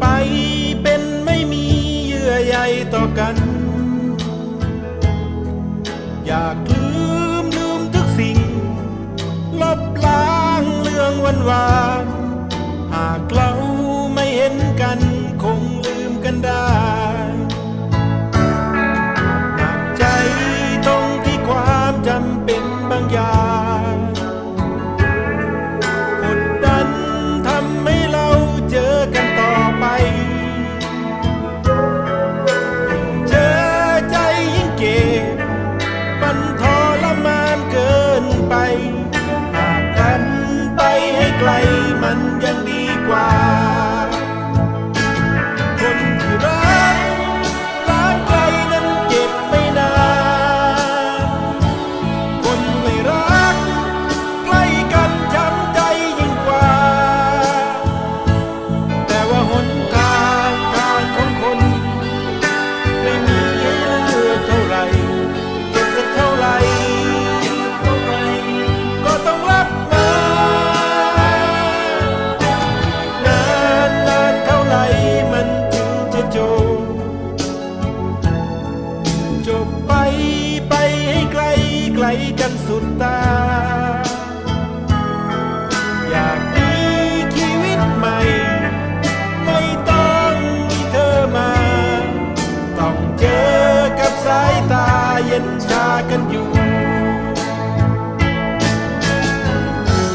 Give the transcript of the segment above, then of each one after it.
ไปเป็นไม่มีเยื่อใยต่อกัน อยากลืมลืมทุกสิ่ง ลบล้างเรื่องวันวานหากเราไม่เห็นกันคงลืมกันได้ ยังดีกว่า บไปไปให้ไกลไกลกันสุดตา อยากมีชีวิตใหม่ ไม่ต้องมีเธอมา ต้องเจอกับสายตาเย็นชากันอยู่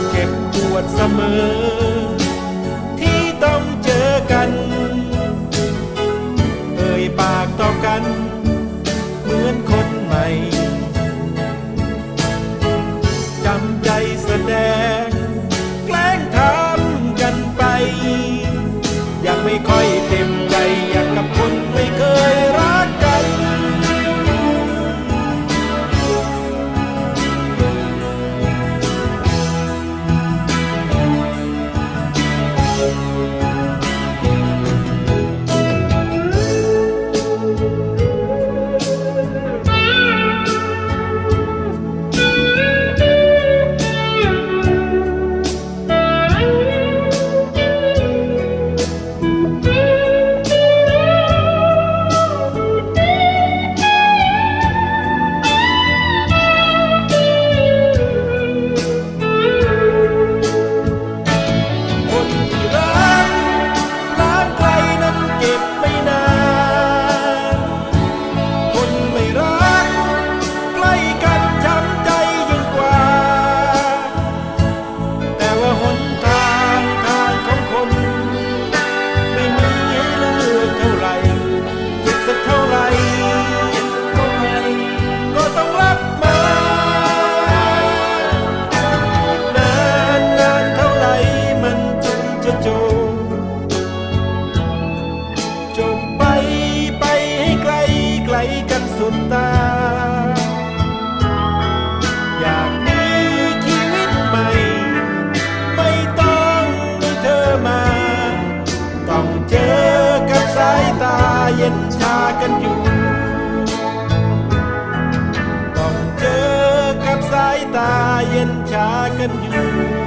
เก็บปวดเสมอ เย็นชากันอยู่ ต้องเจอกับสายตาเย็นชากันอยู่